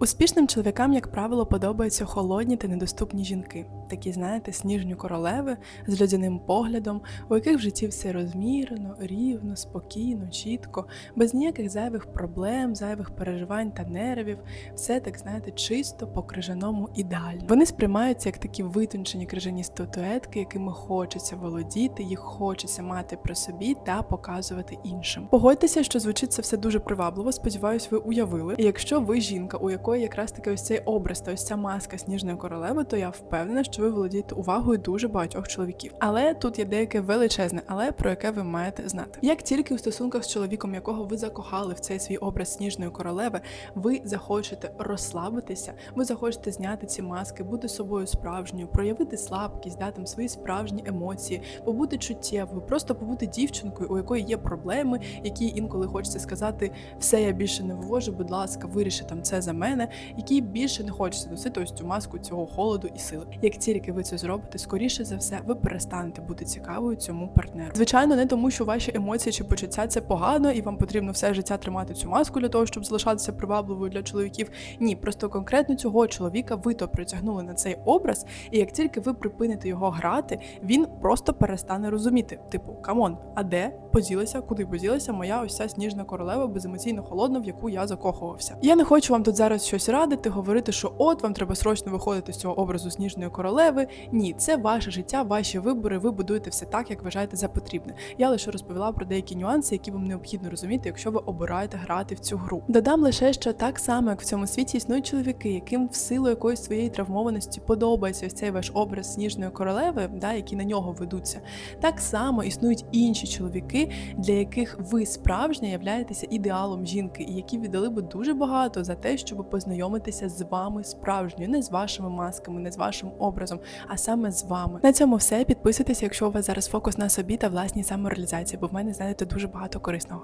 Успішним чоловікам, як правило, подобаються холодні та недоступні жінки, такі, знаєте, сніжні королеви з людяним поглядом, у яких в житті все розмірено, рівно, спокійно, чітко, без ніяких зайвих проблем, зайвих переживань та нервів, все так знаєте, чисто по крижаному ідеально. Вони сприймаються як такі витончені крижані статуетки, якими хочеться володіти, їх хочеться мати при собі та показувати іншим. Погодьтеся, що звучить це все дуже привабливо. Сподіваюсь, ви уявили. І якщо ви жінка, у якої якраз таки ось цей образ та ось ця маска сніжної королеви, то я впевнена, що ви володієте увагою дуже багатьох чоловіків. Але тут є деяке величезне, але про яке ви маєте знати. Як тільки у стосунках з чоловіком, якого ви закохали в цей свій образ сніжної королеви, ви захочете розслабитися, ви захочете зняти ці маски, бути собою справжньою, проявити слабкість, дати свої справжні емоції, побути чуттєвою, просто побути дівчинкою, у якої є проблеми, які інколи хочеться сказати, все я більше не вивожу, будь ласка, виріши там це за мене, який більше не хочеться носити ось цю маску цього холоду і сили. Як тільки ви це зробите, скоріше за все, ви перестанете бути цікавою цьому партнеру. Звичайно, не тому, що ваші емоції чи почуття це погано, і вам потрібно все життя тримати цю маску для того, щоб залишатися привабливою для чоловіків. Ні, просто конкретно цього чоловіка ви то притягнули на цей образ, і як тільки ви припините його грати, він просто перестане розуміти. Типу, камон, а де поділася, куди поділася моя ось ця сніжна королева беземоційно холодна, в яку я закохувався. Я не хочу вам тут зараз щось радити, говорити, що от вам треба срочно виходити з цього образу сніжної королеви. Ні, це ваше життя, ваші вибори. Ви будуєте все так, як вважаєте за потрібне. Я лише розповіла про деякі нюанси, які вам необхідно розуміти, якщо ви обираєте грати в цю гру. Додам лише, що так само, як в цьому світі існують чоловіки, яким в силу якоїсь своєї травмованості подобається ось цей ваш образ сніжної королеви, да, які на нього ведуться. Так само існують інші чоловіки, для яких ви справжня являєтеся ідеалом жінки, і які віддали би дуже багато за те, щоб познайомитися з вами справжньою, не з вашими масками, не з вашим образом, а саме з вами. На цьому все. Підписуйтесь, якщо у вас зараз фокус на собі та власній самореалізації, бо в мене знаєте дуже багато корисного.